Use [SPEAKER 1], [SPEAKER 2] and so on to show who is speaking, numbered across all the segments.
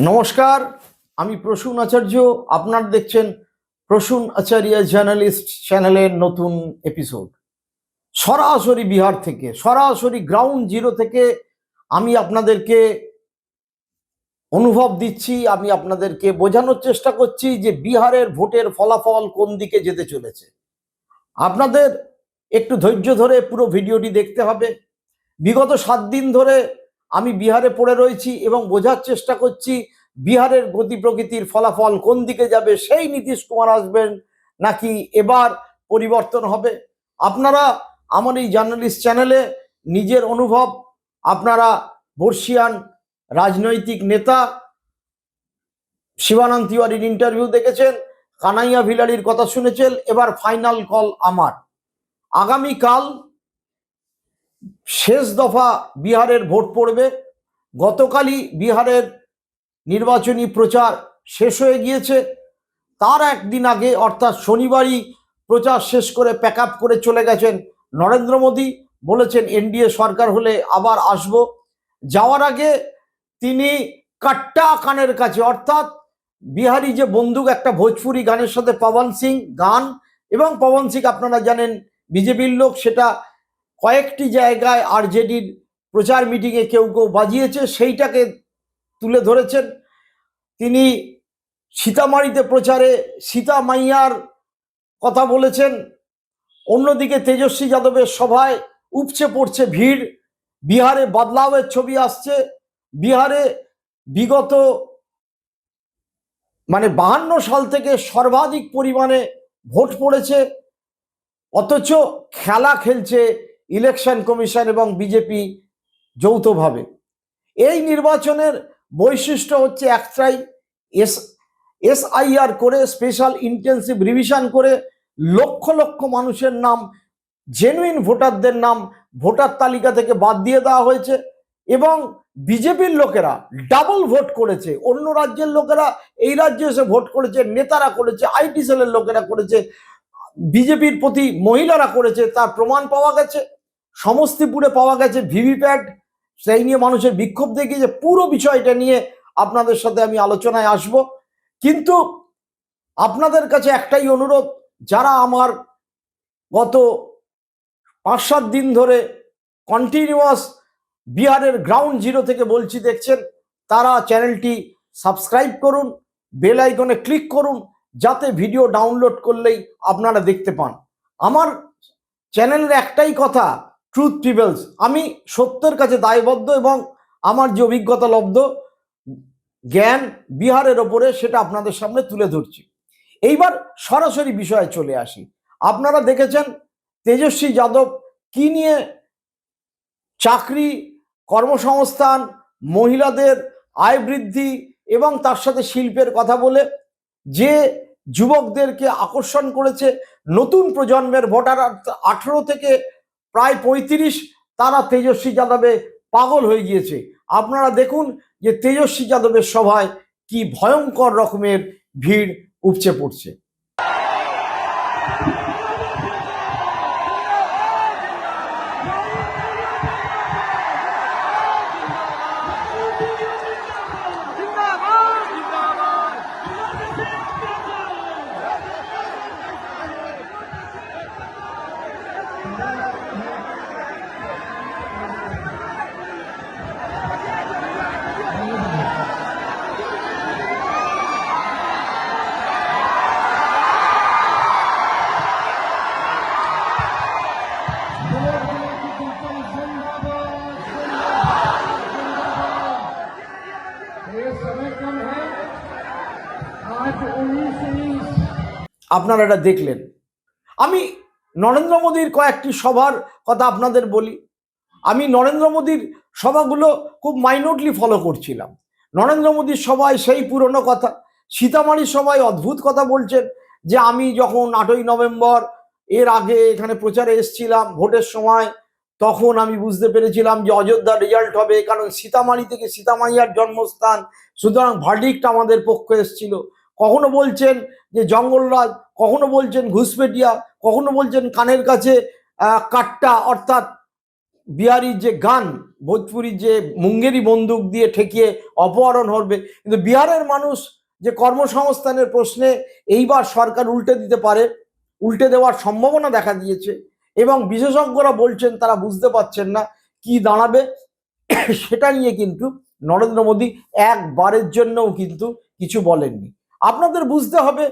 [SPEAKER 1] নমস্কার, আমি প্রসূন আচার্য। আপনার দেখছেন প্রসূন আচার্য জার্নালিস্ট চ্যানেলের নতুন এপিসোড। সরাসরি বিহার থেকে, সরাসরি গ্রাউন্ড জিরো থেকে আমি আপনাদেরকে অনুভব দিচ্ছি, আমি আপনাদেরকে বোঝানোর চেষ্টা করছি যে বিহারের ভোটের ফলাফল কোন দিকে যেতে চলেছে। আপনাদের একটু ধৈর্য ধরে পুরো ভিডিওটি দেখতে হবে। বিগত সাত দিন ধরে আমি বিহারে পড়ে রয়েছি এবং বোঝার চেষ্টা করছি বিহারের গতি প্রকৃতির ফলাফল কোন দিকে যাবে, সেই নীতিশ কুমার আসবেন নাকি এবার পরিবর্তন হবে? আপনারা আমার এই জার্নালিস্ট চ্যানেলে নিজের অনুভব, আপনারা বর্ষিয়ান রাজনৈতিক নেতা শিবানন্দ তিওয়ারির ইন্টারভিউ দেখেছেন, কানাইয়া ভিলারির কথা শুনেছেন, এবার ফাইনাল কল আমার। আগামীকাল শেষ দফা বিহারের ভোট পড়বে। গতকালই বিহারের নির্বাচনী প্রচার শেষ হয়ে গিয়েছে। তার একদিন আগে, অর্থাৎ শনিবারই প্রচার শেষ করে প্যাক আপ করে চলে গেছেন নরেন্দ্র মোদী। বলেছেন, এনডিএ সরকার হলে আবার আসব। যাওয়ার আগে তিনি কাট্টা কানের কাছে, অর্থাৎ বিহারি যে বন্দুক, একটা ভোজপুরি গানের সাথে পবন সিং গান, এবং পবন সিং আপনারা জানেন, বিজেপির লোক, সেটা কয়েকটি জায়গায় আরজেডির প্রচার মিটিংয়ে কেউ কেউ বাজিয়েছে, সেইটাকে তুলে ধরেছেন। তিনি সীতামারিতে প্রচারে সীতা মাইয়ার কথা বলেছেন। অন্যদিকে তেজস্বী যাদবের সভায় উপচে পড়ছে ভিড়। বিহারে বদলাওয়ের ছবি আসছে। বিহারে বিগত মানে বাহান্ন সাল থেকে সর্বাধিক পরিমাণে ভোট পড়েছে। অথচ খেলা খেলছে ইলেকশন কমিশন এবং বিজেপি যৌথভাবে। এই নির্বাচনের বৈশিষ্ট্য হচ্ছে একটাই এস, এসআইআর করে, স্পেশাল ইন্টেন্সিভ রিভিশন করে লক্ষ লক্ষ মানুষের নাম, জেনুইন ভোটারদের নাম ভোটার তালিকা থেকে বাদ দিয়ে দেওয়া হয়েছে এবং বিজেপির লোকেরা ডাবল ভোট করেছে। অন্য রাজ্যের লোকেরা এই রাজ্যে এসে ভোট করেছে, নেতারা করেছে, আইটি সেলের লোকেরা করেছে, বিজেপির প্রতি মহিলারা করেছে, তার প্রমাণ পাওয়া গেছে। সমস্তিপুরে পাওয়া গেছে ভিভিপ্যাট। সেই নিয়ে মানুষের বিক্ষোভ দেখিয়েছে পুরো বিষয়টা নিয়ে আপনাদের সাথে আমি আলোচনায় আসব। কিন্তু আপনাদের কাছে একটাই অনুরোধ, যারা আমার গত পাঁচ সাত দিন ধরে কন্টিনিউয়াস বিহারের গ্রাউন্ড জিরো থেকে বলছি দেখছেন, তারা চ্যানেলটি সাবস্ক্রাইব করুন বেল আইকনে ক্লিক করুন, যাতে ভিডিও ডাউনলোড করলেই আপনারা দেখতে পান। আমার চ্যানেলের একটাই কথা ট্রুথ প্রিভেলস আমি সত্যের কাছে দায়বদ্ধ এবং আমার যে অভিজ্ঞতা লব্ধ, জ্ঞান বিহারের ওপরে সেটা আপনাদের সামনে তুলে ধরছি। এইবার সরাসরি বিষয়ে চলে আসি। আপনারা দেখেছেন তেজস্বী যাদব কি নিয়ে চাকরি, কর্মসংস্থান, মহিলাদের আয় বৃদ্ধি এবং তার সাথে শিল্পের কথা বলে যে যুবকদেরকে আকর্ষণ করেছে নতুন প্রজন্মের ভোটার আঠেরো থেকে প্রায় পঁয়ত্রিশ তারা তেজস্বী যাদবে পাগল হয়ে গিয়েছে। আপনারা দেখুন যে তেজস্বী যাদবের সভায় কি ভয়ঙ্কর রকমের ভিড় উপচে পড়ছে। আপনারা এটা দেখলেন। আমি নরেন্দ্র মোদীর কয়েকটি সভার কথা আপনাদের বলি। আমি নরেন্দ্র মোদীর সভাগুলো খুব মাইনটলি ফলো করছিলাম। নরেন্দ্র মোদীর সভায় সেই পুরনো কথা, সীতামারির সভায় অদ্ভুত কথা বলছেন যে আমি যখন আটই নভেম্বর এর আগে এখানে প্রচারে এসেছিলাম ভোটের সময়, তখন আমি বুঝতে পেরেছিলাম যে অযোধ্যা রেজাল্ট হবে, কারণ সীতামারি থেকে সীতামাইয়ার জন্মস্থান, সুতরাং ভার্ডিক্ট আমাদের পক্ষে এসেছিল। কখনো বলছেন যে জঙ্গলরাজ, কখনো বলছেন ঘুষপেটিয়া, কখনো বলছেন কানের কাছে কাট্টা, অর্থাৎ বিহারির যে গান, ভোজপুরির যে মুঙ্গেরি বন্দুক দিয়ে ঠেকিয়ে অপহরণ হবে। কিন্তু বিহারের মানুষ যে কর্মসংস্থানের প্রশ্নে এইবার সরকার উল্টে দিতে পারে, উল্টে দেওয়ার সম্ভাবনা দেখা দিয়েছে এবং বিশেষজ্ঞরা বলছেন তারা বুঝতে পারছেন না কি দাঁড়াবে। সেটা নিয়ে কিন্তু নরেন্দ্র মোদী একবারের জন্যও কিন্তু কিছু বলেননি। আপনাদের বুঝতে হবে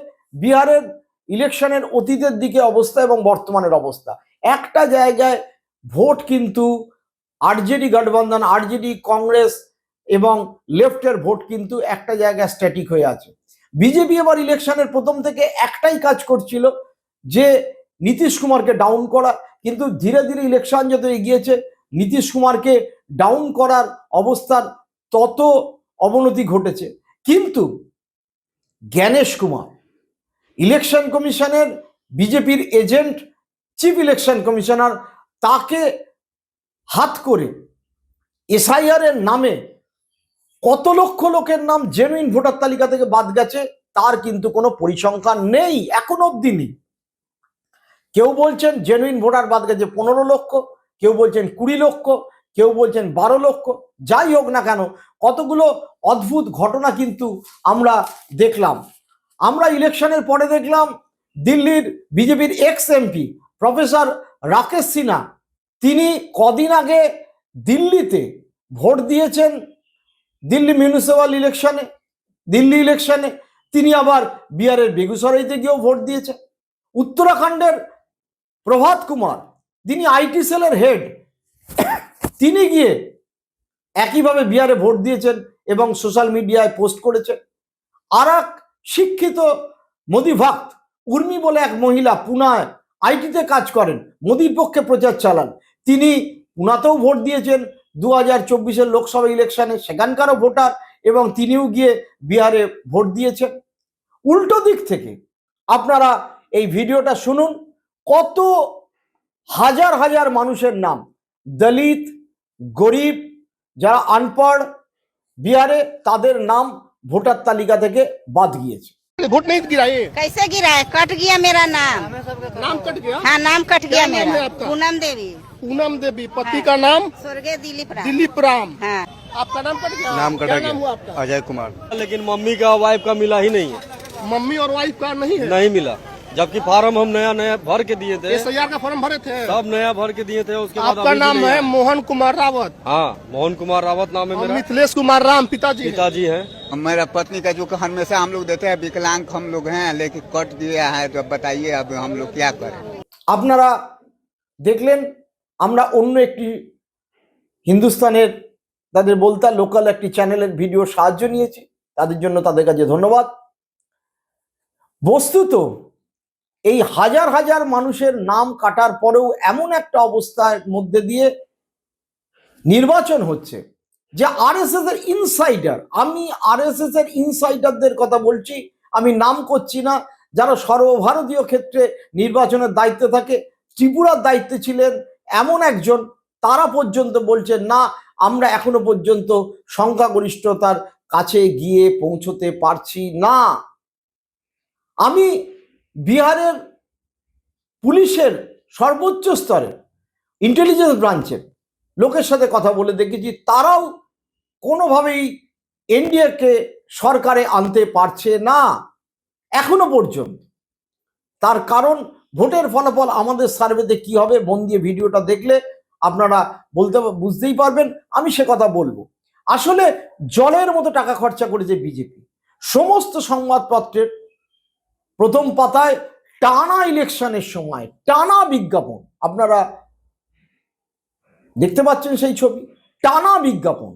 [SPEAKER 1] বিহারের ইলেকশনের অতীতের দিকে অবস্থা এবং বর্তমানের অবস্থা। একটা জায়গায় ভোট কিন্তু আরজেডি গঠবন্ধন, আরজেডি কংগ্রেস এবং লেফটের ভোট কিন্তু একটা জায়গায় স্ট্যাটিক হয়ে আছে। বিজেপি এবার ইলেকশনের প্রথম থেকে একটাই কাজ করছিল যে নীতিশ কুমারকে ডাউন করা, কিন্তু ধীরে ধীরে ইলেকশন যত এগিয়েছে, নীতিশ কুমারকে ডাউন করার অবস্থার তত অবনতি ঘটেছে। কিন্তু জ্ঞানেশ কুমার। ইলেকশন কমিশনের বিজেপির এজেন্ট, চিফ ইলেকশন কমিশনার, তাকে হাত করে এসআইআর এর নামে কত লক্ষ লোকের নাম জেনুইন ভোটার তালিকা থেকে বাদ গেছে, তার কিন্তু কোনো পরিসংখ্যান নেই এখন অবধি নেই। কেউ বলছেন জেনুইন ভোটার বাদ গেছে পনেরো লক্ষ, কেউ বলছেন কুড়ি লক্ষ, কেউ বলছেন বারো লক্ষ, যাই হোক না কেন কতগুলো অদ্ভুত ঘটনা কিন্তু আমরা দেখলাম। আমরা ইলেকশনের পরে দেখলাম দিল্লির বিজেপির ex MP professor Rakesh Sinha. তিনি কদিন আগে দিল্লিতে ভোট দিয়েছেন, দিল্লি মিউনিসিপ্যাল ইলেকশনে দিল্লি ইলেকশনে তিনি আবার বিহারের বেগুসরাইতে গিয়েও ভোট দিয়েছেন। উত্তরাখণ্ডের প্রভাত কুমার, তিনি আইটি সেলের হেড তিনি গিয়ে একইভাবে বিহারে ভোট দিয়েছেন এবং সোশ্যাল মিডিয়ায় পোস্ট করেছেন। আর শিক্ষিত মোদি ভক্ত, উর্মি বলে এক মহিলা পুনায় আইটিতে কাজ করেন, মোদির পক্ষে প্রচার চালান। তিনি পুনাতেও ভোট দিয়েছেন দু হাজার চব্বিশের লোকসভা ইলেকশনে সেখানকারও ভোটার এবং তিনিও গিয়ে বিহারে ভোট দিয়েছেন। উল্টো দিক থেকে আপনারা এই ভিডিওটা শুনুন, কত হাজার হাজার মানুষের নাম, দলিত, গরিব যারা আনপড় বিহারে তাদের নাম ভোটার তালিকা থেকে বাদ গিয়েছে
[SPEAKER 2] वोट नहीं गिराए
[SPEAKER 3] कैसे गिरा है कट गया मेरा नाम
[SPEAKER 2] नाम कट गया
[SPEAKER 3] हाँ नाम कट
[SPEAKER 2] क्या
[SPEAKER 3] गया
[SPEAKER 2] नाम है
[SPEAKER 3] मेरा
[SPEAKER 2] आपका?
[SPEAKER 3] पूनम देवी
[SPEAKER 2] पूनम देवी पति का नाम
[SPEAKER 3] स्वर्गीय दिलीप राम
[SPEAKER 2] दिलीप राम
[SPEAKER 3] हाँ
[SPEAKER 2] आपका नाम कट गया
[SPEAKER 4] नाम
[SPEAKER 2] क्या
[SPEAKER 4] कटा
[SPEAKER 2] नाम हुआ
[SPEAKER 4] गया
[SPEAKER 2] आपका
[SPEAKER 4] अजय कुमार
[SPEAKER 5] लेकिन मम्मी का वाइफ का मिला ही नहीं है
[SPEAKER 2] मम्मी और वाइफ का नहीं है
[SPEAKER 5] नहीं मिला जबकि फार्म हम नया नया भर के दिए थे
[SPEAKER 2] एस का फॉर्म भरे थे
[SPEAKER 5] सब नया भर के दिए थे उसके बाद
[SPEAKER 2] आपका
[SPEAKER 5] अभी भी
[SPEAKER 2] नाम
[SPEAKER 5] नहीं
[SPEAKER 2] है
[SPEAKER 5] आया।
[SPEAKER 2] मोहन कुमार रावत
[SPEAKER 5] हाँ मोहन कुमार रावत नाम है
[SPEAKER 2] और
[SPEAKER 5] मेरा
[SPEAKER 2] मिथिलेश कुमार राम पिताजी हैं।
[SPEAKER 5] पिताजी हैं
[SPEAKER 4] मेरा पत्नी का जो हमेशा हम लोग देते हैं विकलांग हम लोग हैं लेकिन कट दिया है तो अब बताइए अब हम लोग क्या करें
[SPEAKER 1] আপনারা দেখলেন আমরা অন্য একটি হিন্দুস্তানের তাদের বলতা লোকাল একটি চ্যানেলের ভিডিও সাহায্য নিয়েছি তাদের জন্য তাদের কাছে ধন্যবাদ বস্তুত এই হাজার হাজার মানুষের নাম কাটার পরেও এমন একটা অবস্থার মধ্যে দিয়ে নির্বাচন হচ্ছে যে আরএসএস এর ইনসাইডার আমি আরএসএস এর ইনসাইডারদের কথা বলছি, আমি নাম করছি না, যারা সর্বভারতীয় ক্ষেত্রে নির্বাচনের দায়িত্বে থাকে, ত্রিপুরার দায়িত্বে ছিলেন এমন একজন, তারা পর্যন্ত বলছেন না, আমরা এখনও পর্যন্ত সংখ্যাগরিষ্ঠতার কাছে গিয়ে পৌঁছতে পারছি না। আমি বিহারের পুলিশের সর্বোচ্চ স্তরে ইন্টেলিজেন্স ব্রাঞ্চের লোকের সাথে কথা বলে দেখেছি, তারাও কোনোভাবেই এনডিএকে সরকারে আনতে পারছে না, এখনও পর্যন্ত। তার কারণ, ভোটের ফলাফল আমাদের সার্ভেতে কি হবে, মন দিয়ে ভিডিওটা দেখলে আপনারা বলতে বুঝতেই পারবেন, আমি সে কথা বলব। আসলে জলের মতো টাকা খরচা করেছে বিজেপি। সমস্ত সংবাদপত্রের প্রথম পাতায় টানা ইলেকশনের সময়, টানা বিজ্ঞাপন। আপনারা দেখতে পাচ্ছেন সেই ছবি, টানা বিজ্ঞাপন।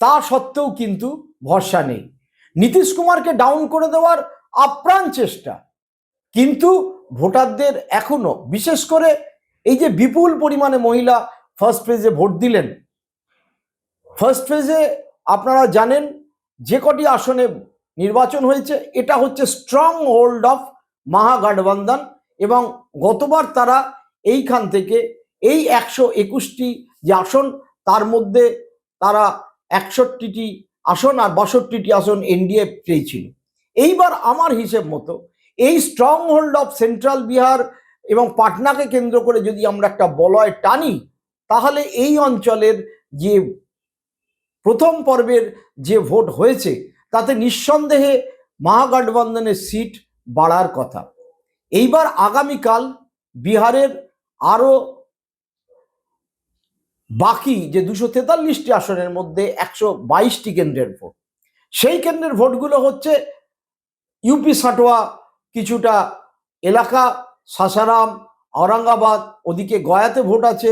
[SPEAKER 1] তা সত্ত্বেও কিন্তু ভরসা নেই। নীতিশ কুমারকে ডাউন করে দেওয়ার আপ্রাণ চেষ্টা। কিন্তু ভোটারদের এখনও, বিশেষ করে এই যে বিপুল পরিমাণে মহিলা ফার্স্ট ফেজে ভোট দিলেন ফার্স্ট ফেজে আপনারা জানেন যে কটি আসনে নির্বাচন হয়েছে, এটা হচ্ছে স্ট্রং হোল্ড অফ মহাগঠবন্ধন এবং গতবার তারা এইখান থেকে এই একশো একুশটি যে আসন, তার মধ্যে তারা একষট্টিটি আসন আর বাষট্টিটি আসন এনডিএ পেয়েছিল। এইবার আমার হিসেব মতো এই stronghold of central Bihar এবং পাটনাকে কেন্দ্র করে যদি আমরা একটা বলয় টানি, তাহলে এই অঞ্চলের যে প্রথম পর্বের যে ভোট হয়েছে তাতে নিঃসন্দেহে মহাগঠবন্ধনের সিট বাড়ার কথা। এইবার আগামীকাল বিহারের আরও বাকি যে দুশো তেতাল্লিশটি আসনের মধ্যে একশো বাইশটি কেন্দ্রের ভোট। সেই কেন্দ্রের ভোটগুলো হচ্ছে ইউপি সাটোয়া, কিছুটা এলাকা, সাসারাম, ঔরঙ্গাবাদ, ওদিকে গয়াতে ভোট আছে,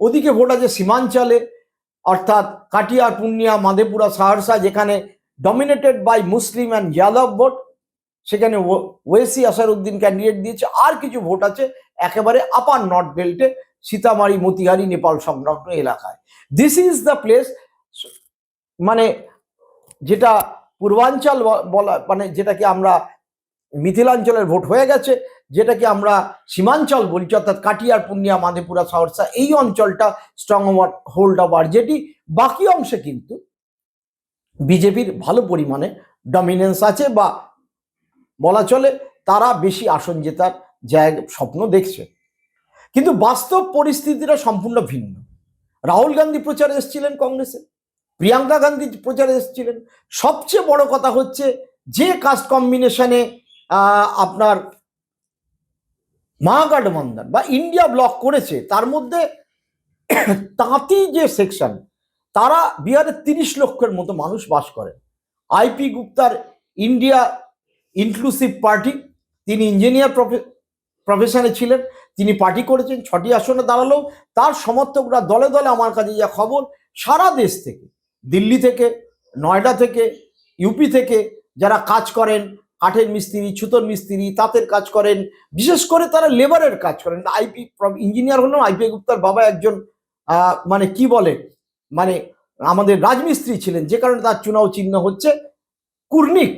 [SPEAKER 1] ওদিকে ভোট আছে সীমাঞ্চলে, অর্থাৎ কাটিয়ার, পূর্ণিয়া, মাধেপুরা, সাহারসা, যেখানে dominated by Muslim and Yadav vote সেখানে ওয়েসি আসারউদ্দিন ক্যান্ডিডেট দিয়েছে। আর কিছু ভোট আছে, একেবারে আপার নর্থ বেল্টে সীতামারি, মতিহারি, নেপাল সংলগ্ন এলাকায়। দিস ইজ দ্য প্লেস মানে যেটা পূর্বাঞ্চল বলা মানে যেটাকে আমরা মিথিলাঞ্চলের ভোট হয়ে গেছে, যেটাকে আমরা সীমাঞ্চল বলছি অর্থাৎ কাটিয়ার, পূর্ণিয়া, মাধেপুরা, সহরসা, এই অঞ্চলটা স্ট্রং হোল্ড অফ আরজেডি বাকি অংশে কিন্তু বিজেপির ভালো পরিমাণে ডমিনেন্স আছে বা বলা চলে তারা বেশি আসন জেতার জায়গা, স্বপ্ন দেখছে। কিন্তু বাস্তব পরিস্থিতিটা সম্পূর্ণ ভিন্ন। রাহুল গান্ধী প্রচারে এসেছিলেন কংগ্রেসে, প্রিয়াঙ্কা গান্ধী প্রচারে এসেছিলেন। সবচেয়ে বড় কথা হচ্ছে যে কাস্ট কম্বিনেশনে আপনার মহাগঠবন্ধন বা ইন্ডিয়া ব্লক করেছে, তার মধ্যে তাঁতি যে সেকশন তারা বিহারের তিরিশ লক্ষের মতো মানুষ বাস করেন। আইপি গুপ্তার ইন্ডিয়া ইনক্লুসিভ পার্টি তিনি ইঞ্জিনিয়ার প্রফেশনে ছিলেন, তিনি পার্টি করেছেন, ছটি আসনে দাঁড়ালেও তার সমর্থকরা দলে দলে আমার কাছে যা খবর, সারা দেশ থেকে, দিল্লি থেকে, নয়ডা থেকে ইউপি থেকে যারা কাজ করেন, কাঠের মিস্ত্রি, ছুতোর মিস্ত্রি, তাঁতের কাজ করেন, বিশেষ করে তারা লেবারের কাজ করেন। আইপি ইঞ্জিনিয়ার হলেও আইপি গুপ্তার বাবা একজন মানে কি বলে মানে আমাদের রাজমিস্ত্রি ছিলেন, যে কারণে তার চুনাও চিহ্ন হচ্ছে কুর্নিক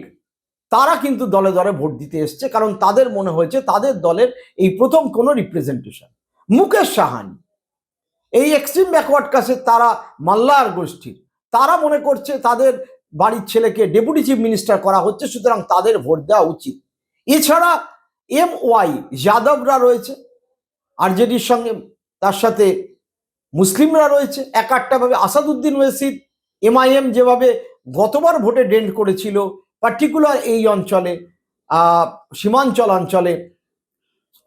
[SPEAKER 1] তারা কিন্তু দলে দলে ভোট দিতে এসছে, কারণ তাদের মনে হয়েছে তাদের দলের এই প্রথম কোনো রিপ্রেজেন্টেশন মুকেশ সাহানি, এই এক্সট্রিম ব্যাকওয়ার্ড কাছে তারা মাল্লার গোষ্ঠীর তারা মনে করছে তাদের বাড়ির ছেলেকে ডেপুটি চিফ মিনিস্টার করা হচ্ছে, সুতরাং তাদের ভোট দেওয়া উচিত। এছাড়া এম ওয়াই যাদবরা রয়েছে আরজেডির সঙ্গে তার সাথে মুসলিমরা রয়েছে, এক আটটাভাবে আসাদুদ্দিন ওয়েসিদ এমআইএম যেভাবে গতবার ভোটে ডেন্ট করেছিল পার্টিকুলার এই অঞ্চলে সীমাঞ্চল অঞ্চলে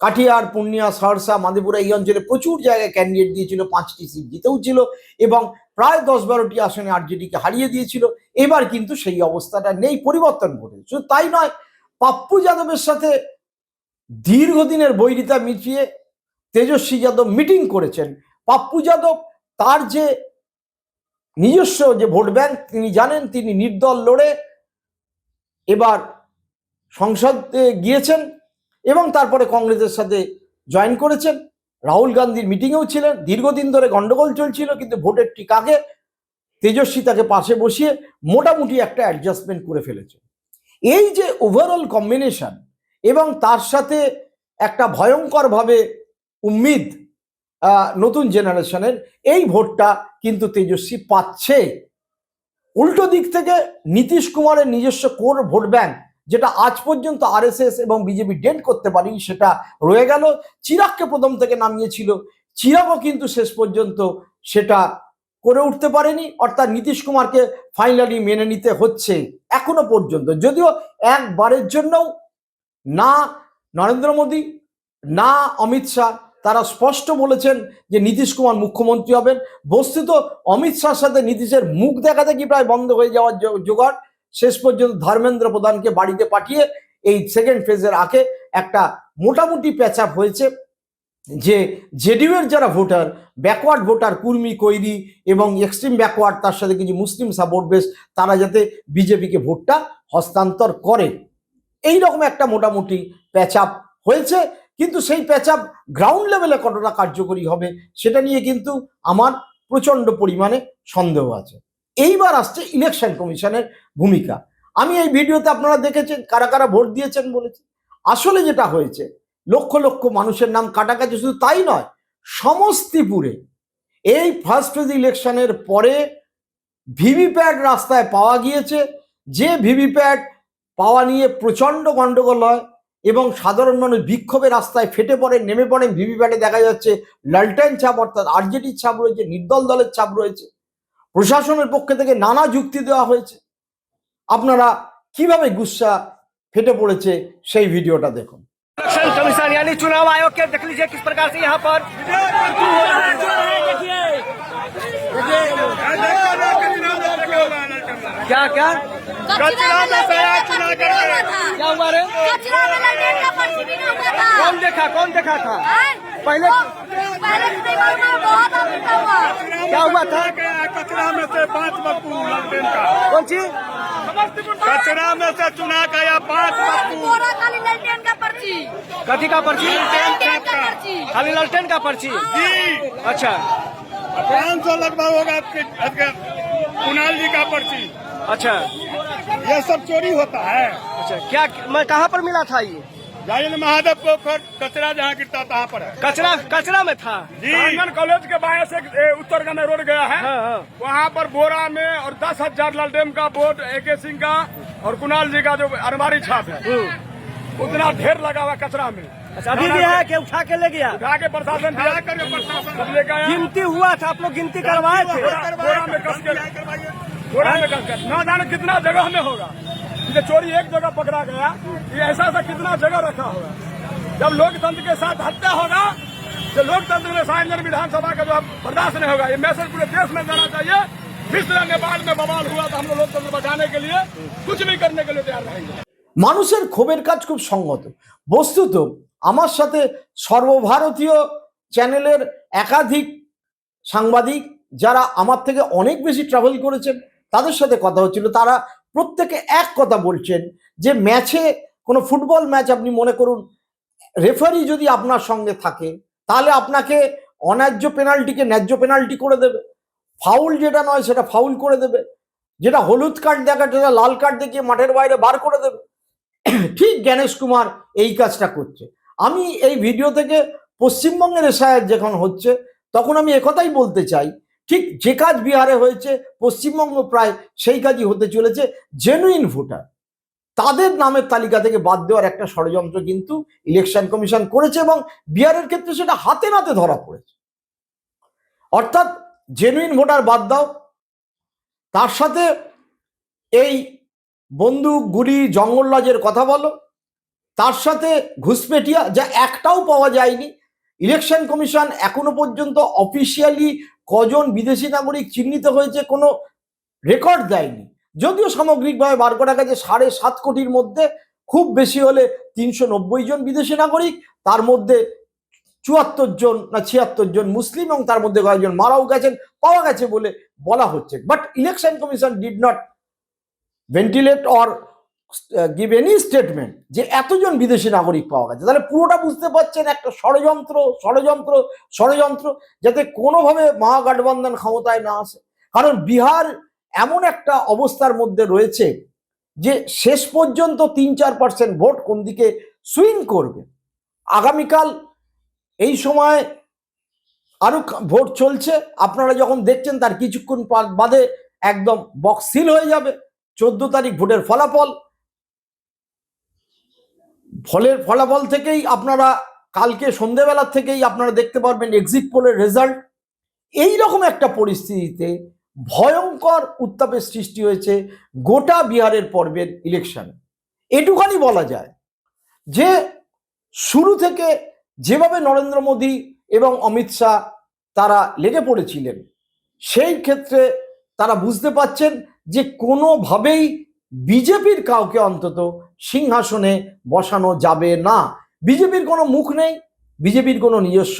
[SPEAKER 1] কাঠিয়ার পূর্ণিয়া সহরসা মাদেপুরা এই অঞ্চলে প্রচুর জায়গায় ক্যান্ডিডেট দিয়েছিল, পাঁচটি সিট জিতেও ছিল এবং প্রায় দশ বারোটি আসনে আরজেডিকে হারিয়ে দিয়েছিল। এবার কিন্তু সেই অবস্থাটা নেই, পরিবর্তন ঘটেছে। শুধু তাই নয়, পাপ্পু যাদবের সাথে দীর্ঘদিনের বৈরিতা মিটিয়ে তেজস্বী যাদব মিটিং করেছেন। পাপ্পু যাদব তার যে নিজস্ব যে ভোট ব্যাংক, তিনি জানেন, তিনি নির্দল লড়ে এবার সংসদে গিয়েছেন এবং তারপরে কংগ্রেসের সাথে জয়েন করেছেন। রাহুল গান্ধীর মিটিংয়েও ছিলেন, দীর্ঘদিন ধরে গন্ডগোল চলছিল, কিন্তু ভোটের ঠিক আগে তেজস্বী তাকে পাশে বসিয়ে মোটামুটি একটা অ্যাডজাস্টমেন্ট করে ফেলেছে। এই যে ওভারঅল কম্বিনেশন এবং তার সাথে একটা ভয়ঙ্করভাবে উম্মিদ নতুন জেনারেশনের এই ভোটটা কিন্তু তেজস্বী পাচ্ছে। উল্টো দিক থেকে নীতিশ কুমারের নিজস্ব কোর ভোট ব্যাংক, যেটা আজ পর্যন্ত আরএসএস এবং বিজেপি ডেন্ট করতে পারেনি, সেটা রয়ে গেল। চিরাগকে প্রথম থেকে নামিয়েছিল। চিরাগও কিন্তু শেষ পর্যন্ত সেটা করে উঠতে পারেনি, অর্থাৎ নীতিশ কুমারকে ফাইনালি মেনে নিতে হচ্ছে এখনও পর্যন্ত। যদিও একবারের জন্যও না নরেন্দ্র মোদী, না অমিত শাহ তারা স্পষ্ট বলেছেন যে নীতিশ কুমার মুখ্যমন্ত্রী হবেন। বস্তুত অমিত শাহর সাথে নীতিশের মুখ দেখা দেখি প্রায় বন্ধ হয়ে যাওয়ার জোগাড়। শেষ পর্যন্ত ধর্মেন্দ্র প্রধানকে বাড়িতে পাঠিয়ে এই সেকেন্ড ফেজের আগে একটা মোটামুটি প্যাচ আপ হয়েছে যে জেডিইউ এর যারা voter backward voter Kurmi, Koeri এবং এক্সট্রিম ব্যাকওয়ার্ড তার সাথে কিছু মুসলিম সাপোর্ট বেস তারা যাতে বিজেপিকে ভোটটা হস্তান্তর করে। এই রকম একটা মোটামুটি প্যাচ আপ হয়েছে। কিন্তু সেই প্যাচ আপ গ্রাউন্ড লেভেলে কতটা কার্যকরী হবে, সেটা নিয়ে কিন্তু আমার প্রচণ্ড পরিমাণে সন্দেহ আছে। এইবার আসছে ইলেকশন কমিশনের ভূমিকা। আমি এই ভিডিওতে আপনারা দেখেছেন, কারা কারা ভোট দিয়েছেন বলেছে। আসলে যেটা হয়েছে, লক্ষ লক্ষ মানুষের নাম কাটাকাটি, শুধু তাই নয়, সমস্তিপুরে এই ফার্স্ট ফেজ ইলেকশনের পরে ভিভিপ্যাট রাস্তায় পাওয়া গিয়েছে। যে ভিভিপ্যাট পাওয়া নিয়ে প্রচণ্ড গণ্ডগোল হয় এবং সাধারণ মানুষ বিক্ষোভে রাস্তায় ফেটে পড়ে নেমে পড়েন ভিভিপ্যাটে দেখা যাচ্ছে লালটেন ছাপ অর্থাৎ আরজেডির ছাপ রয়েছে নির্দল দলের ছাপ রয়েছে প্রশাসনের পক্ষ থেকে নানা যুক্তি দেওয়া হয়েছে আপনারা কিভাবে গুসা ফেটে পড়েছে সেই ভিডিওটা দেখুন
[SPEAKER 6] इलेक्शन कमीशन यानी चुनाव आयोग के देख लीजिए किस प्रकार से यहाँ पर क्या क्या?
[SPEAKER 7] कचरा में गया चुना करके।
[SPEAKER 6] क्या हुआ रे?
[SPEAKER 7] कचरा में ललटेन का पर्ची बिना हुआ था।
[SPEAKER 6] कौन देखा कौन देखा था? पहले-
[SPEAKER 7] पहले के दिमाग में बहुत आदमी का हुआ।
[SPEAKER 6] क्या हुआ था?
[SPEAKER 8] कचरा में से पाँच बप्पू ललटेन का।
[SPEAKER 6] कौन चीज़
[SPEAKER 8] कचरा में से चुना गया पाँच बप्पू
[SPEAKER 7] बोरा खाली ललटेन का पर्ची।
[SPEAKER 6] कथी का पर्ची?
[SPEAKER 7] ललटेन का पर्ची।
[SPEAKER 6] खाली ललटेन का पर्ची?
[SPEAKER 8] जी।
[SPEAKER 6] अच्छा।
[SPEAKER 8] पाँच सौ लगभग होगा आपके- आपके कुणाल जी का पर्ची।
[SPEAKER 6] अच्छा।
[SPEAKER 8] ये सब चोरी होता है।
[SPEAKER 6] अच्छा क्या मैं कहाँ पर मिला था ये?
[SPEAKER 8] महादेव पोखर कचरा जहाँ गिरता तहाँ पर है।
[SPEAKER 6] कचरा कचरा में था?
[SPEAKER 8] जी। कॉलेज के बाहर से ए, उत्तरगामी रोड गया है।
[SPEAKER 6] हाँ, हाँ।
[SPEAKER 8] वहाँ पर बोरा में और दस हज़ार लालटेन का बोर्ड ए के सिंह का और कुणाल जी का जो अलमारी छाप है। उतना ढेर लगा हुआ कचरा में।
[SPEAKER 6] अच्छा अभी भी है कि उठा के ले गया?
[SPEAKER 8] उठा के प्रशासन दिया प्रशासन सब लेकर
[SPEAKER 6] गिनती हुआ था आप लोग गिनती करवाए थे।
[SPEAKER 8] बोरा बोरा में कस के बोरा में कस के न जाने कितना जगह में होगा ये चोरी एक जगह पकड़ा गया ये ऐसा ऐसा कितना जगह रखा होगा जब लोकतंत्र के साथ हत्या होगा तो लोकतंत्र में सार्वजनिक विधानसभा का जो है बर्दाश्त नहीं होगा ये मैसेज पूरे देश में जाना चाहिए मिस्र नेपाल में बवाल हुआ तो हम लोग लोकतंत्र बचाने के लिए कुछ भी करने के लिए तैयार रहेंगे
[SPEAKER 1] মানুষের ক্ষোভের কাজ খুব সঙ্গত বস্তুত আমার সাথে সর্বভারতীয় চ্যানেলের একাধিক সাংবাদিক যারা আমার থেকে অনেক বেশি ট্রাভেল করেছেন তাদের সাথে কথা হচ্ছিল। তারা প্রত্যেকে এক কথা বলছেন যে ম্যাচে কোনো ফুটবল ম্যাচ আপনি মনে করুন, রেফারি যদি আপনার সঙ্গে থাকে, তাহলে আপনাকে অন্যায্য পেনাল্টিকে ন্যায্য পেনাল্টি করে দেবে। ফাউল যেটা নয় সেটা ফাউল করে দেবে। যেটা হলুদ কার্ড দেখা সেটা লাল কার্ড দেখিয়ে মাঠের বাইরে বার করে দেবে। ঠিক জ্ঞানেশ কুমার এই কাজটা করছে। আমি এই ভিডিও থেকে পশ্চিমবঙ্গের এসআইআর যখন হচ্ছে, তখন আমি একথাই বলতে চাই ঠিক যে কাজ বিহারে হয়েছে, পশ্চিমবঙ্গ প্রায় সেই কাজই হতে চলেছে জেনুইন ভোটার তাদের নামের তালিকা থেকে বাদ দেওয়ার একটা ষড়যন্ত্র কিন্তু ইলেকশন কমিশন করেছে এবং বিহারের ক্ষেত্রে সেটা হাতে নাতে ধরা পড়েছে। অর্থাৎ জেনুইন ভোটার বাদ দাও। তার সাথে এই বন্দুক গুলি জঙ্গলরাজের কথা বলো। তার সাথে ঘুষপেটিয়া যা একটাও পাওয়া যায়নি ইলেকশন কমিশন এখনও পর্যন্ত অফিসিয়ালি কজন বিদেশি নাগরিক চিহ্নিত হয়েছে কোনো রেকর্ড দেয়নি। যদিও সামগ্রিকভাবে বার করা গেছে সাড়ে সাত কোটির মধ্যে খুব বেশি হলে তিনশো নব্বই জন বিদেশি নাগরিক, তার মধ্যে চুয়াত্তর জন না ছিয়াত্তর জন মুসলিম এবং তার মধ্যে কয়েকজন মারাও গেছেন, পাওয়া গেছে বলে বলা হচ্ছে। But election commission did not ventilate or give any statement যে এতজন বিদেশি নাগরিক পাওয়া গেছে। তাহলে পুরোটা বুঝতে পারছেন একটা ষড়যন্ত্র ষড়যন্ত্র ষড়যন্ত্র যাতে কোনোভাবে মহাগঠবন্ধন ক্ষমতায় না আসে। কারণ বিহার এমন একটা অবস্থার মধ্যে রয়েছে যে শেষ পর্যন্ত তিন চার পার্সেন্ট ভোট কোন দিকে সুইং করবে। আগামীকাল এই সময় আরও কা- ভোট চলছে। আপনারা যখন দেখছেন তার কিছুক্ষণ বাদে একদম বক্স সিল হয়ে যাবে। চোদ্দ তারিখ ভোটের ফলাফল। ফলের ফলাফল থেকেই আপনারা কালকে সন্ধেবেলা থেকেই আপনারা দেখতে পারবেন এক্সিট পোলের রেজাল্ট এই রকম একটা পরিস্থিতিতে ভয়ঙ্কর উত্তাপের সৃষ্টি হয়েছে গোটা বিহারের পর্বের ইলেকশন এটুখানি বলা যায় যে শুরু থেকে যেভাবে নরেন্দ্র মোদী এবং অমিত শাহ তারা লেগে পড়েছিলেন, সেই ক্ষেত্রে তারা বুঝতে পাচ্ছেন যে কোনোভাবেই বিজেপির কাউকে অন্তত সিংহাসনে বসানো যাবে না। বিজেপির কোনো মুখ নেই, বিজেপির কোনো নিজস্ব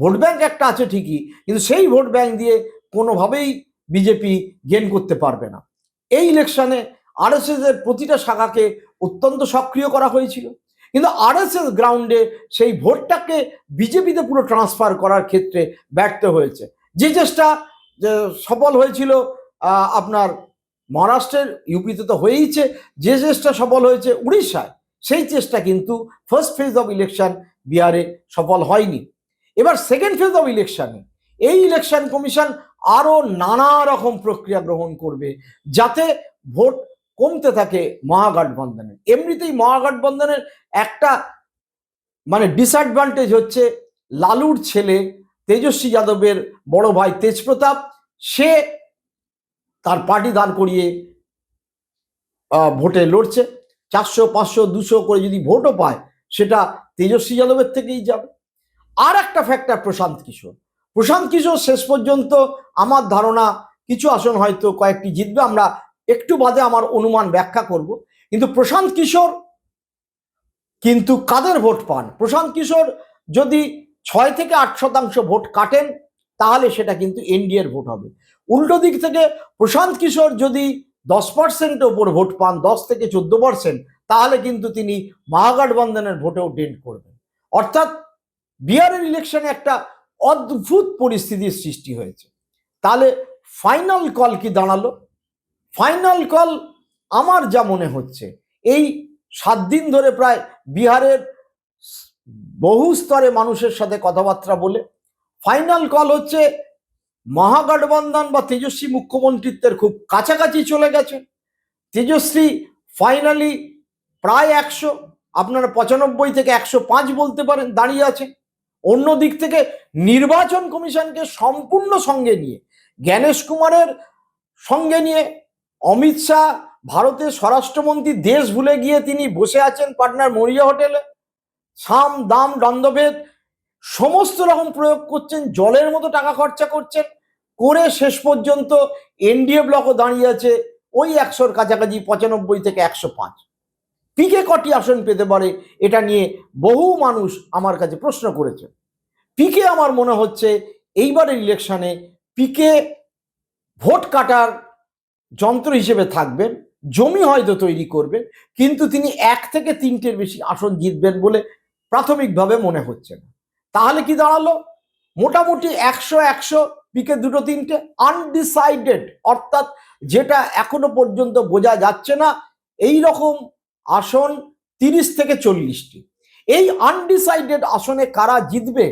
[SPEAKER 1] ভোট ব্যাংক একটা আছে ঠিকই, কিন্তু সেই ভোট ব্যাংক দিয়ে কোনোভাবেই বিজেপি গেন করতে পারবে না। এই ইলেকশনে আরএসএস এর প্রতিটা শাখাকে অত্যন্ত সক্রিয় করা হয়েছিল। কিন্তু আরএসএস গ্রাউন্ডে সেই ভোটটাকে বিজেপিতে পুরো ট্রান্সফার করার ক্ষেত্রে ব্যর্থ হয়েছে। যে চেষ্টা সফল হয়েছিল আপনার মহারাষ্ট্রের ইউপিতে তো হয়েইছে, যে চেষ্টা সফল হয়েছে উড়িষ্যায়, সেই চেষ্টা কিন্তু ফার্স্ট ফেজ অব ইলেকশন বিহারে সফল হয়নি। এবার সেকেন্ড ফেজ অফ ইলেকশনে এই ইলেকশন কমিশন আরও নানা রকম প্রক্রিয়া গ্রহণ করবে যাতে ভোট কমতে থাকে মহাগঠবন্ধনের। এমনিতেই মহাগঠবন্ধনের একটা মানে ডিসঅ্যাডভান্টেজ হচ্ছে লালুর ছেলে তেজস্বী যাদবের বড় ভাই তেজপ্রতাপ, সে তার পার্টি দাঁড় করিয়ে ভোটে লড়ছে। চারশো, পাঁচশো, দুশো করে যদি ভোটও পায়, সেটা তেজস্বী যাদবের থেকেই যাবে। আর একটা ফ্যাক্টর প্রশান্ত কিশোর। প্রশান্ত কিশোর শেষ পর্যন্ত আমার ধারণা কিছু আসন হয়তো কয়েকটি জিতবে, আমরা একটু বাদে আমার অনুমান ব্যাখ্যা করব। কিন্তু প্রশান্ত কিশোর কিন্তু কাদের ভোট পান? প্রশান্ত কিশোর যদি ছয় থেকে আট শতাংশ ভোট কাটেন তাহলে সেটা কিন্তু এনডিএর ভোট হবে। উল্টো দিক থেকে প্রশান্ত কিশোর যদি দশ পার্সেন্ট ওপর ভোট পান, দশ থেকে চোদ্দ পার্সেন্ট তাহলে কিন্তু তিনি মহাগঠবন্ধনের ভোটেও ডেন্ট করবেন। অর্থাৎ বিহারের ইলেকশনে একটা অদ্ভুত পরিস্থিতির সৃষ্টি হয়েছে। তাহলে ফাইনাল কল কি দাঁড়াল? ফাইনাল কল আমার যা মনে হচ্ছে, এই সাত দিন ধরে প্রায় বিহারের বহু স্তরে মানুষের সাথে কথাবার্তা বলে ফাইনাল কল হচ্ছে মহাগঠবন্ধন বা তেজস্বী মুখ্যমন্ত্রিত্বের খুব কাছাকাছি চলে গেছে। তেজস্বী ফাইনালি প্রায় একশো, আপনারা পঁচানব্বই থেকে একশো পাঁচ বলতে পারেন, দাঁড়িয়ে আছে। অন্য দিক থেকে নির্বাচন কমিশনকে সম্পূর্ণ সঙ্গে নিয়ে, জ্ঞানেশ কুমারের সঙ্গে নিয়ে অমিত শাহ, ভারতের স্বরাষ্ট্রমন্ত্রী দেশ ভুলে গিয়ে তিনি বসে আছেন পাটনার মরিয়া হোটেলে। সাম, দাম, দ্বন্দ্বভেদ সমস্ত রকম প্রয়োগ করছেন, জলের মতো টাকা খরচা করছেন, করে শেষ পর্যন্ত এনডিএ ব্লকও দাঁড়িয়ে আছে ওই একশোর কাছাকাছি, পঁচানব্বই থেকে একশো পাঁচ। পিকে কটি আসন পেতে পারে এটা নিয়ে বহু মানুষ আমার কাছে প্রশ্ন করেছে। পিকে আমার মনে হচ্ছে এইবারের ইলেকশনে পিকে ভোট কাটার যন্ত্র হিসেবে থাকবেন, জমি হয়তো তৈরি করবেন, কিন্তু তিনি এক থেকে তিনটের বেশি আসন জিতবেন বলে প্রাথমিকভাবে মনে হচ্ছে না। তাহলে কি দাঁড়াল? মোটামুটি একশো একশো, পিকে দুটো তিনটে আনডিসাইডেড অর্থাৎ যেটা এখনও পর্যন্ত বোঝা যাচ্ছে না এই রকম আসন তিরিশ থেকে চল্লিশটি। এই আনডিসাইডেড আসনে কারা জিতবে,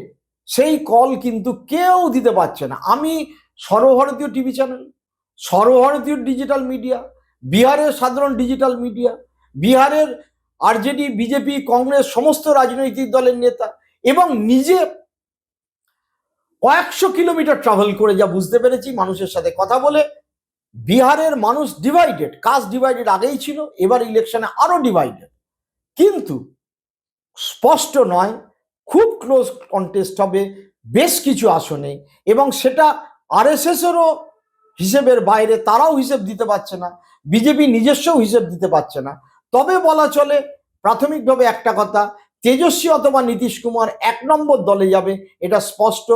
[SPEAKER 1] সেই কল কিন্তু কেউ দিতে পারছে না। আমি সর্বভারতীয় টিভি চ্যানেল, সর্বভারতীয় ডিজিটাল মিডিয়া বিহারের সাধারণ ডিজিটাল মিডিয়া বিহারের আরজেডি বিজেপি, কংগ্রেস, সমস্ত রাজনৈতিক দলের নেতা এবং নিজে কয়েকশো কিলোমিটার ট্রাভেল করে যা বুঝতে পেরেছি, মানুষের সাথে কথা বলে, বিহারের মানুষ ডিভাইডেড কাজ ডিভাইডেড আগেই ছিল, এবার ইলেকশনে আরও ডিভাইডেড কিন্তু স্পষ্ট নয়, খুব ক্লোজ কন্টেস্ট হবে, বেশ কিছু আসনে, এবং সেটা আরএসএসেরও হিসেবের বাইরে, তারাও হিসেব দিতে পারছে না, বিজেপি নিজস্ব হিসেব দিতে পারছে না। তবে বলা চলে, প্রাথমিকভাবে একটা কথা তেজস্বী অথবা নীতিশ কুমার এক নম্বর দলে যাবে, এটা স্পষ্ট।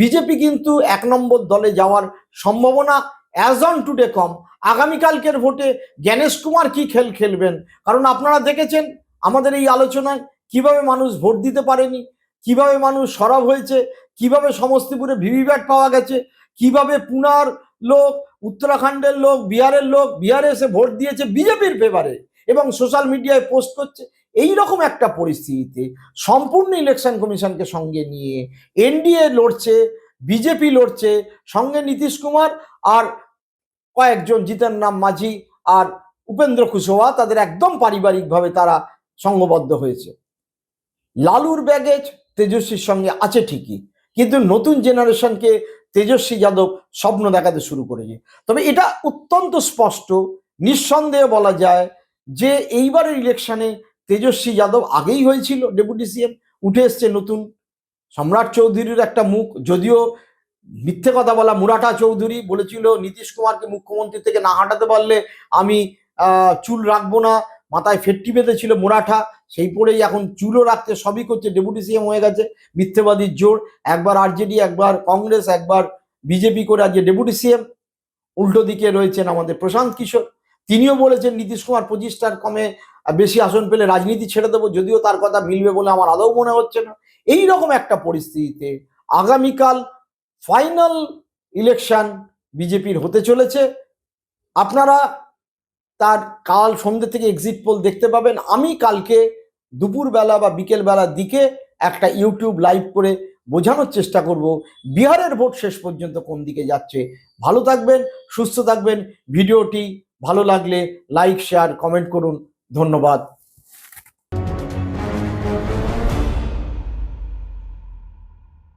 [SPEAKER 1] বিজেপি কিন্তু এক নম্বর দলে যাওয়ার সম্ভাবনা অ্যাজ অন টুডে কম। আগামীকালকের ভোটে জ্ঞানেশ কুমার কি খেল খেলবেন? কারণ আপনারা দেখেছেন আমাদের এই আলোচনায় কীভাবে মানুষ ভোট দিতে পারেনি, কীভাবে মানুষ সরব হয়েছে, কীভাবে সমস্তিপুরে ভিভিপ্যাট পাওয়া গেছে, কীভাবে পুনার লোক, উত্তরাখণ্ডের লোক, বিহারের লোক, বিহারে এসে ভোট দিয়েছে বিজেপির ফেভারে এবং সোশ্যাল মিডিয়ায় পোস্ট করছে। এই রকম একটা পরিস্থিতিতে সম্পূর্ণ ইলেকশন কমিশনকে সঙ্গে নিয়ে এনডিএ লড়ছে বিজেপি লড়ছে, সঙ্গে নীতিশ কুমার আর কয়েকজন জিতেন রাম মাঝি আর উপেন্দ্র কুশওয়া তাদের একদম পারিবারিকভাবে তারা সঙ্গবদ্ধ হয়েছে। লালুর ব্যাগেজ তেজস্বীর সঙ্গে আছে ঠিকই, কিন্তু নতুন জেনারেশনকে তেজস্বী যাদব স্বপ্ন দেখাতে শুরু করেছে। তবে এটা অত্যন্ত স্পষ্ট, নিঃসন্দেহে বলা যায় যে এইবারের ইলেকশনে তেজস্বী যাদব আগেই হয়েছিল ডেপুটি সিএম, উঠে এসছে নতুন সম্রাট চৌধুরীর একটা মুখ, যদিও মিথ্যে কথা বলা মুরাঠা চৌধুরী বলেছিল, নীতিশ কুমারকে মুখ্যমন্ত্রী থেকে না হাঁটাতে পারলে আমি চুল রাখব না। মাথায় ফেটটি বেঁধেছিল মুরাঠা, সেই পরেই এখন চুলও রাখতে সবই করছে, ডেপুটি সিএম হয়ে গেছে, মিথ্যেবাদীর জোর। একবার আরজেডি, একবার কংগ্রেস, একবার বিজেপি করে আজকে ডেপুটি সিএম। উল্টো দিকে রয়েছেন আমাদের প্রশান্ত কিশোর। তিনিও বলেছেন, নীতিশ কুমার পঁচিশটার কমে আহ, বেশি আসন পেলে রাজনীতি ছেড়ে দেবো যদিও তার কথা মিলবে বলে আমার আদৌ মনে হচ্ছে না। এই রকম একটা পরিস্থিতিতে আগামীকাল ফাইনাল ইলেকশন বিজেপির হতে চলেছে। আপনারা তার কাল সন্ধ্যে থেকে এক্সিট পোল দেখতে পাবেন। আমি কালকে দুপুরবেলা বা বিকেলবেলার দিকে একটা ইউটিউব লাইভ করে বোঝানোর চেষ্টা করব বিহারের ভোট শেষ পর্যন্ত কোন দিকে যাচ্ছে। ভালো থাকবেন সুস্থ থাকবেন। ভিডিওটি ভালো লাগলে লাইক শেয়ার কমেন্ট করুন। ধন্যবাদ।